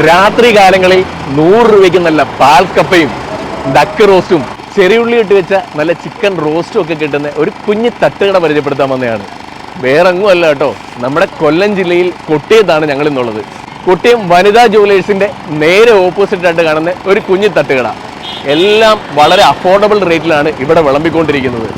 രാത്രി കാലങ്ങളിൽ നൂറ് രൂപയ്ക്ക് നല്ല പാൽക്കപ്പയും ഡക്ക് റോസ്റ്റും ചെറിയുള്ളി ഇട്ട് വെച്ച നല്ല ചിക്കൻ റോസ്റ്റും ഒക്കെ കിട്ടുന്ന ഒരു കുഞ്ഞു തട്ടുകട പരിചയപ്പെടുത്താൻ വന്നതാണ്. വേറെ എങ്ങും അല്ല കേട്ടോ. നമ്മുടെ കൊല്ലം ജില്ലയിൽ കൊട്ടിയത്താണ് ഞങ്ങൾ ഇന്നുള്ളത്. കൊട്ടിയം വനിതാ ജുവലേഴ്സിന്റെ നേരെ ഓപ്പോസിറ്റ് ആയിട്ട് കാണുന്ന ഒരു കുഞ്ഞു തട്ടുകട. എല്ലാം വളരെ അഫോർഡബിൾ റേറ്റിലാണ് ഇവിടെ വിളമ്പിക്കൊണ്ടിരിക്കുന്നത്.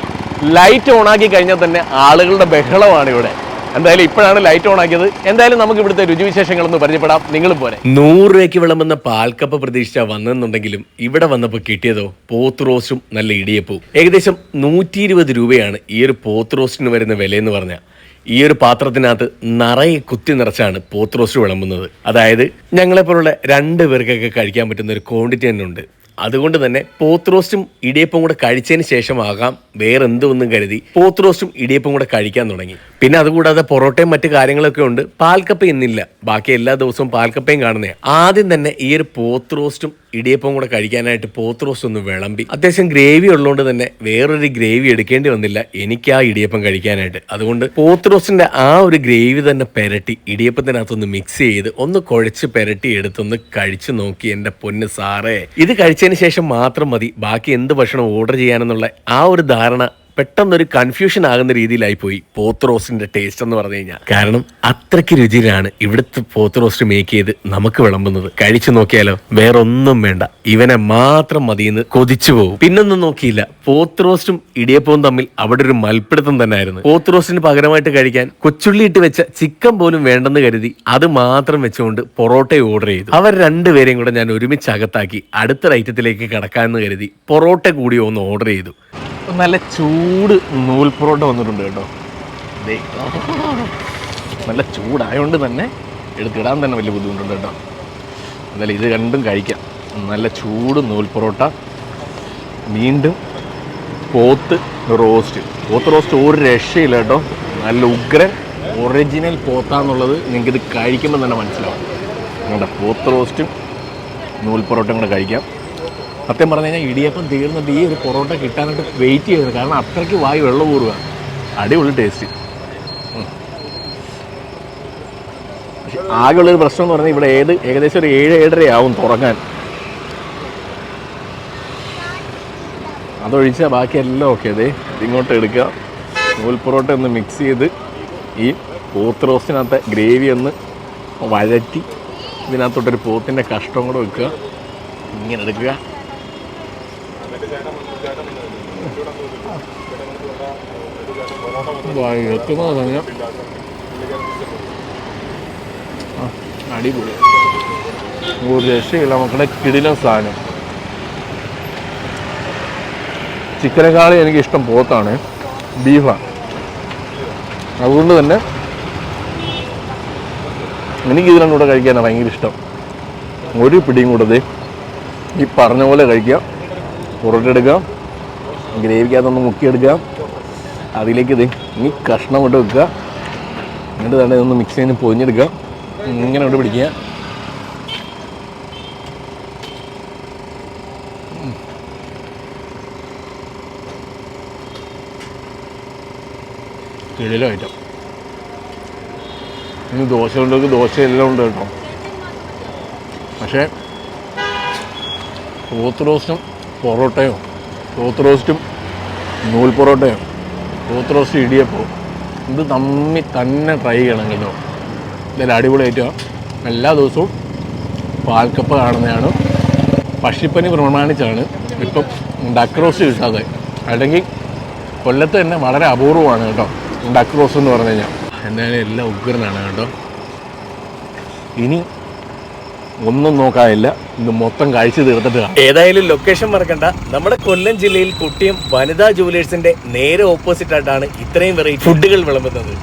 ലൈറ്റ് ഓണാക്കി കഴിഞ്ഞാൽ തന്നെ ആളുകളുടെ ബഹളമാണ് ഇവിടെ. എന്തായാലും ഇപ്പോഴാണ് ലൈറ്റ് ഓൺ ആക്കിയത്. എന്തായാലും നമുക്ക് ഇവിടുത്തെ രുചിവിശേഷങ്ങളൊന്ന് പരിചയപ്പെടാം. നിങ്ങളും പോലെ നൂറ് രൂപയ്ക്ക് വിളമ്പുന്ന പാൽക്കപ്പ് പ്രതീക്ഷിച്ച വന്നെന്നുണ്ടെങ്കിലും ഇവിടെ വന്നപ്പോൾ കിട്ടിയതോ പോത്ത് റോസ്റ്റും നല്ല ഇടിയപ്പവും. ഏകദേശം നൂറ്റി ഇരുപത് രൂപയാണ് ഈ ഒരു പോത്ത് റോസ്റ്റിന് വരുന്ന വിലയെന്ന് പറഞ്ഞാൽ ഈ ഒരു പാത്രത്തിനകത്ത് നിറയെ കുത്തി നിറച്ചാണ് പോത്ത് റോസ്റ്റ് വിളമ്പുന്നത്. അതായത് ഞങ്ങളെപ്പോലുള്ള രണ്ട് പേർക്കൊക്കെ കഴിക്കാൻ പറ്റുന്ന ഒരു ക്വാണ്ടിറ്റി തന്നെ ഉണ്ട്. അതുകൊണ്ട് തന്നെ പോത്ത് റോസ്റ്റും ഇടിയപ്പം കൂടെ കഴിച്ചതിന് ശേഷമാകാം വേറെ എന്തുമെന്നും കരുതി പോത്ത് റോസ്റ്റും ഇടിയപ്പം കൂടെ കഴിക്കാൻ തുടങ്ങി. പിന്നെ അതുകൂടാതെ പൊറോട്ടയും മറ്റു കാര്യങ്ങളൊക്കെ ഉണ്ട്. പാൽക്കപ്പ ഇന്നില്ല. ബാക്കി എല്ലാ ദിവസവും പാൽക്കപ്പയും കാണുന്നേ ആദ്യം തന്നെ ഈ ഒരു പോത്ത് റോസ്റ്റും ഇടിയപ്പം കൂടെ കഴിക്കാനായിട്ട് റോസ്റ്റ് ഒന്ന് വിളമ്പി. അത്യാവശ്യം ഗ്രേവി ഉള്ളതുകൊണ്ട് തന്നെ വേറൊരു ഗ്രേവി എടുക്കേണ്ടി വന്നില്ല. എനിക്ക് ആ ഇടിയപ്പം കഴിക്കാനായിട്ട്. അതുകൊണ്ട് പോത്ത് റോസ്റ്റിന്റെ ആ ഒരു ഗ്രേവി തന്നെ പെരട്ടി ഇടിയപ്പത്തിനകത്തൊന്ന് മിക്സ് ചെയ്ത് ഒന്ന് കുഴച്ച് പെരട്ടി എടുത്തൊന്ന് കഴിച്ചു നോക്കി എന്റെ പൊന്ന് സാറേ. ഇത് കഴിച്ചതിന് ശേഷം മാത്രം മതി. ബാക്കി എന്ത് ഭക്ഷണം ഓർഡർ ചെയ്യാനെന്നുള്ള ആ ഒരു ധാരണ പെട്ടെന്നൊരു കൺഫ്യൂഷൻ ആകുന്ന രീതിയിലായി പോയി പോത്ത് റോസ്റ്റിന്റെ ടേസ്റ്റ് എന്ന് പറഞ്ഞു കഴിഞ്ഞാൽ. കാരണം അത്രയ്ക്ക് രുചിയിലാണ് ഇവിടുത്തെ പോത്ത് റോസ്റ്റ് മേക്ക് ചെയ്ത് നമുക്ക് വിളമ്പുന്നത്. കഴിച്ചു നോക്കിയാലോ? വേറെ ഒന്നും വേണ്ട. ഇവനെ മാത്രം മതിയെന്ന് കൊതിച്ചു പോകും. പിന്നൊന്നും നോക്കിയില്ല. പോത്ത് റോസ്റ്റും ഇടിയപ്പവും തമ്മിൽ അവിടെ ഒരു മൽപ്പിടുത്തം തന്നെയായിരുന്നു. പോത്ത് റോസ്റ്റിന് പകരമായിട്ട് കഴിക്കാൻ കൊച്ചുള്ളി ഇട്ട് വെച്ച ചിക്കൻ പോലും വേണ്ടെന്ന് കരുതി അത് മാത്രം വെച്ചുകൊണ്ട് പൊറോട്ട ഓർഡർ ചെയ്തു. അവർ രണ്ടുപേരെയും കൂടെ ഞാൻ ഒരുമിച്ച് അകത്താക്കി അടുത്ത ഐറ്റത്തിലേക്ക് കടക്കാമെന്ന് കരുതി പൊറോട്ട കൂടി ഒന്ന് ഓർഡർ ചെയ്തു. നല്ല ചൂട് നൂൽ പൊറോട്ട വന്നിട്ടുണ്ട് കേട്ടോ. നല്ല ചൂടായതുകൊണ്ട് തന്നെ എടുത്തിടാൻ തന്നെ വലിയ ബുദ്ധിമുട്ടുണ്ട് കേട്ടോ. എന്തായാലും ഇത് രണ്ടും കഴിക്കാം. നല്ല ചൂട് നൂൽ പൊറോട്ട. വീണ്ടും പോത്ത് റോസ്റ്റ്. പോത്ത് റോസ്റ്റ് ഒരു രക്ഷയില്ല കേട്ടോ. നല്ല ഉഗ്രൻ ഒറിജിനൽ പോത്താന്നുള്ളത് നിങ്ങൾക്ക് ഇത് കഴിക്കുമ്പോൾ തന്നെ മനസ്സിലാവും. നിങ്ങളുടെ പോത്ത് റോസ്റ്റും നൂൽ പൊറോട്ടയും കൂടെ കഴിക്കാം. സത്യം പറഞ്ഞു കഴിഞ്ഞാൽ ഇടിയപ്പം തീർന്നിട്ട് ഈ ഒരു പൊറോട്ട കിട്ടാനായിട്ട് വെയിറ്റ് ചെയ്തത് കാരണം അത്രയ്ക്ക് വായി വെള്ളം ഊറുക. അടിപൊളി ടേസ്റ്റ് പക്ഷെ ആകെയുള്ളൊരു പ്രശ്നം എന്ന് പറഞ്ഞാൽ ഇവിടെ ഏത് ഏകദേശം ഒരു ഏഴ് ഏഴര ആവും തുറങ്ങാൻ അതൊഴിച്ചാൽ ബാക്കി എല്ലാം ഓക്കെ അതെ ഇങ്ങോട്ട് എടുക്കുക നൂൽ പൊറോട്ട ഒന്ന് മിക്സ് ചെയ്ത് ഈ പോത്ത് റോസ്റ്റിനകത്തെ ഗ്രേവി ഒന്ന് വഴറ്റി ഇതിനകത്തോട്ടൊരു പോത്തിന്റെ കഷ്ടം കൂടെ വെക്കുക. ഇങ്ങനെ എടുക്കുക. അടിപൊളി. ഒരു രക്ഷയില്ല മക്കളുടെ കിടിലൻ സാധനം. ചിക്കനേക്കാളും എനിക്ക് ഇഷ്ടം പോത്താണ്. ബീഫാണ് അതുകൊണ്ട് തന്നെ എനിക്ക് ഇതിനും കൂടെ കഴിക്കാനാണ് ഭയങ്കര ഇഷ്ടം. ഒരു പിടിയും കൂടെ ഈ പറഞ്ഞ പോലെ കഴിക്കുക പൊറോട്ട എടുക്കുക ഗ്രേവിക്കകത്തൊന്ന് മുക്കിയെടുക്കുക അതിലേക്ക് ഇത് ഈ കഷ്ണം കൊണ്ട് വെക്കുക എന്നിട്ട് തന്നെ ഇതൊന്ന് മിക്സ് ചെയ്ത് പൊതിഞ്ഞെടുക്കുക ഇങ്ങനെ ഇട്ട് പിടിക്കുക കിഴിലോ ഐറ്റം. ഇനി ദോശ ഉണ്ടെങ്കിൽ ദോശ എല്ലാം ഉണ്ട് കേട്ടോ. പക്ഷേ പോത്ത് റോസ്റ്റും പൊറോട്ടയോ പോത്ത് റോസ്റ്റും നൂൽ പൊറോട്ടയോ പോത്ത് റോസ്റ്റ് ഇടിയപ്പോ ഇത് തമ്മി തന്നെ ട്രൈ ചെയ്യണം കേട്ടോ. അടിപൊളി ഐറ്റമാണ് എല്ലാ ദിവസവും പാൽക്കപ്പ കാണുന്നതാണ്. പക്ഷിപ്പനി പ്രമാണിച്ചാണ് ഇപ്പം ഡക്ക് റോസ്റ്റ് കിട്ടാതെ. അല്ലെങ്കിൽ കൊല്ലത്ത് തന്നെ വളരെ അപൂർവമാണ് കേട്ടോ ഡക്ക് റോസ്റ്റ് എന്ന് പറഞ്ഞു കഴിഞ്ഞാൽ. എന്തായാലും എല്ലാം ഉഗ്രനാണ് കേട്ടോ. ഇനി ഒന്നും നോക്കാനില്ല. ഇത് മൊത്തം കഴിച്ചു തീർത്തിട്ട് ഏതായാലും ലൊക്കേഷൻ മറക്കണ്ട. നമ്മുടെ കൊല്ലം ജില്ലയിൽ കുട്ടിയം വനിതാ ജുവലേഴ്സിന്റെ നേരെ ഓപ്പോസിറ്റ് ആയിട്ടാണ് ഇത്രയും വെറൈറ്റി ഫുഡുകൾ വിളമ്പുന്നത്.